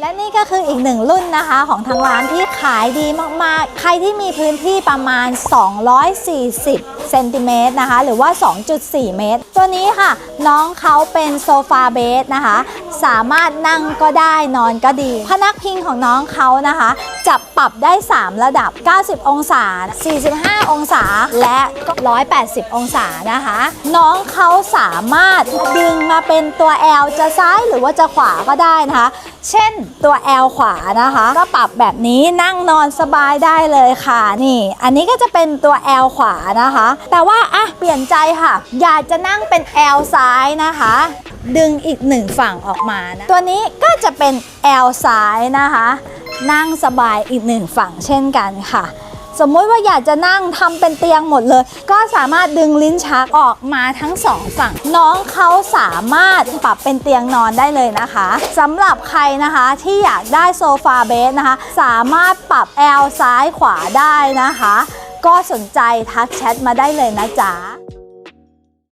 และนี่ก็คืออีกหนึ่งรุ่นนะคะของทางร้านที่ขายดีมากๆ ใครที่มีพื้นที่ประมาณ 240 เซนติเมตรนะคะ หรือว่า 2.4 เมตร ตัวนี้ค่ะ น้องเขาเป็นโซฟาเบสนะคะ สามารถนั่งก็ได้นอนก็ดี พนักพิงของน้องเขานะคะ จะปรับได้ 3 ระดับ 90 องศา 45 องศาและ 180 องศานะคะ น้องเขาสามารถดึงมาเป็นตัว L จะซ้ายหรือว่าจะขวาก็ได้นะคะ เช่นตัว L ขวานะคะ ก็ปรับแบบนี้นั่งนอนสบายได้เลยค่ะนี่ อันนี้ก็จะเป็นตัว L ขวานะคะ แต่ว่าอะเปลี่ยนใจค่ะ อยากจะนั่งเป็น L ซ้ายนะคะ ดึงอีกหนึ่งฝั่งออกมานะตัวนี้ก็จะเป็น L ซ้ายนะคะ นั่งสบายอีกหนึ่งฝั่งเช่นกันค่ะ สมมุติว่าอยากจะนั่งทำเป็นเตียงหมดเลย ก็สามารถดึงลิ้นชักออกมาทั้งสองฝั่ง น้องเขาสามารถปรับเป็นเตียงนอนได้เลยนะคะสำหรับใครนะคะที่อยากได้โซฟาเบสนะคะ สามารถปรับแอลซ้ายขวาได้นะคะ ก็สนใจทักแชทมาได้เลยนะจ๊ะ